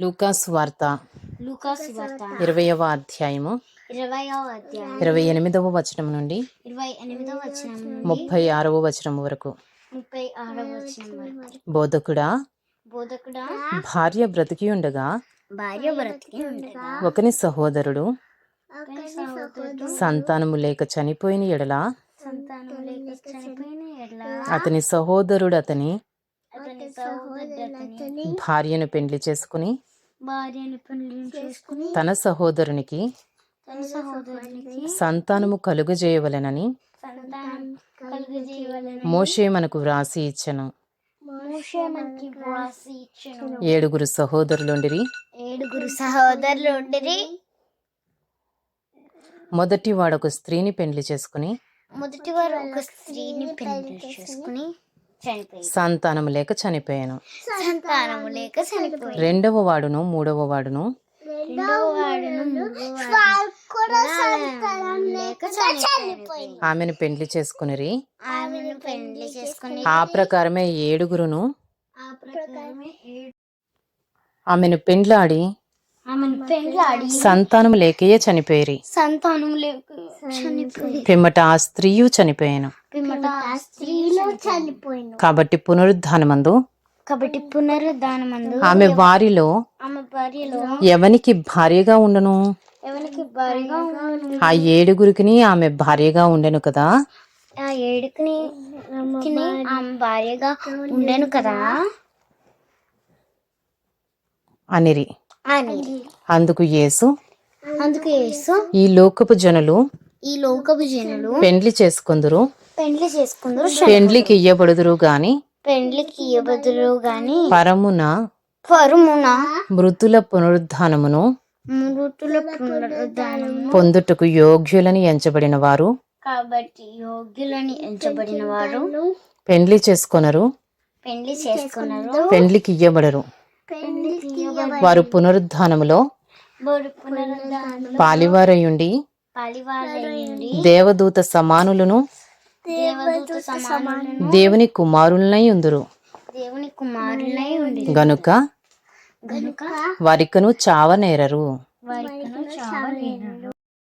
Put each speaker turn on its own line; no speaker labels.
లూకాస్ వార్త.
లూకాసు వార్త.
ఇరవయవ అధ్యాయము. ఇరవై ఎనిమిదవ వచనం నుండి
ఇరవై ఎనిమిదో వచనం
ముప్పై ఆరవ వచనం వరకు.
ముప్పై ఆరో వచనం వరకు.
బోధకుడా?
బోధకుడా?
భార్య బ్రతికి ఉండగా
భార్య బ్రతికి ఉండగా
ఒకని సహోదరుడు సంతానము లేక చనిపోయిన ఎడల
సంతానం లేక చనిపోయిన ఎడ్ల
అతని సహోదరుడు అతని భార్యను పెండ్లి చేసుకుని
భార్యని పెళ్ళి చేసుకుని
తన సహోదరునికి
తన సహోదరునికి
సంతానము కలుగజేయవలెనని మోషే మనకు వ్రాసి ఇచ్చను. ఏడుగురు సహోదరులుండిరి.
ఏడుగురు సహోదరులు
మొదటి వాడు ఒక స్త్రీని పెండ్లి చేసుకుని
మొదటి వారు ఒక స్త్రీని పెళ్ళి చేసుకుని
సంతానము లేక చనిపోయాను.
సంతానము లేక చనిపోయి
రెండవ వాడును మూడవ వాడును.
రెండవ వాడును మూడవ వాడును. సంతానం లేక చనిపోయి
ఆమెను పెండ్లి చేసుకునిరి.
ఆమెను పెళ్ళి చేసుకుని
ఆ ప్రకారమే ఏడుగురును.
ఆ ప్రకారమే ఏడు
ఆమెను పెండ్లాడి. సంతానము లేకయే చనిపోయిరి.
సంతానం లేక చనిపోయి
పిమ్మట ఆ స్త్రీయు చనిపోయాను.
స్త్రీలో చనిపోయిన
కాబట్టి పునరుద్ధానమందు
కాబట్టి పునరుద్ధానమందు
ఆమె వారిలో
ఆమె భార్యలో
ఎవనికి భార్యగా ఉండను?
ఎవరికి భార్యగా ఉన్నది
ఆ ఏడుగురికి ఆమె భార్యగా ఉండెను కదా?
ఆ ఏడుకుని కిని ఆమె భార్యగా ఉండను కదా?
అనిరి.
అని
అందుకు యేసు
అందుకు యేసు
ఈ లోకపు జనులు
ఈ లోకపు జనులు
పెండ్లి చేసుకుందురు.
పెండ్లి చేసుకుందరు
పెండ్లికి ఇయ్యబడుదురు గాని?
పెండ్లికి ఇవ్వబదులు గాని
పరమున?
పరుమున
మృతుల పునరుద్ధానమును?
మృతుల పునరుద్ధానము
పొందుటకు యోగ్యులని ఎంచబడిన వారు?
కాబట్టి యోగ్యులని ఎంచబడిన వారు
పెండ్లి చేసుకొనరు?
పెండ్లి చేసుకున్నారు
పెండ్లికి ఇయ్యబడరు? వారు పునరుద్ధానములో?
పునరుద్ధానం
పాలివారయుండి
దేవదూత సమానులను
దేవుని కుమారులనై ఉందురు.
దేవుని కుమారులై ఉండి
గనుక
గనుక
వారికను చావనేరరు.
వారికను చావలేరు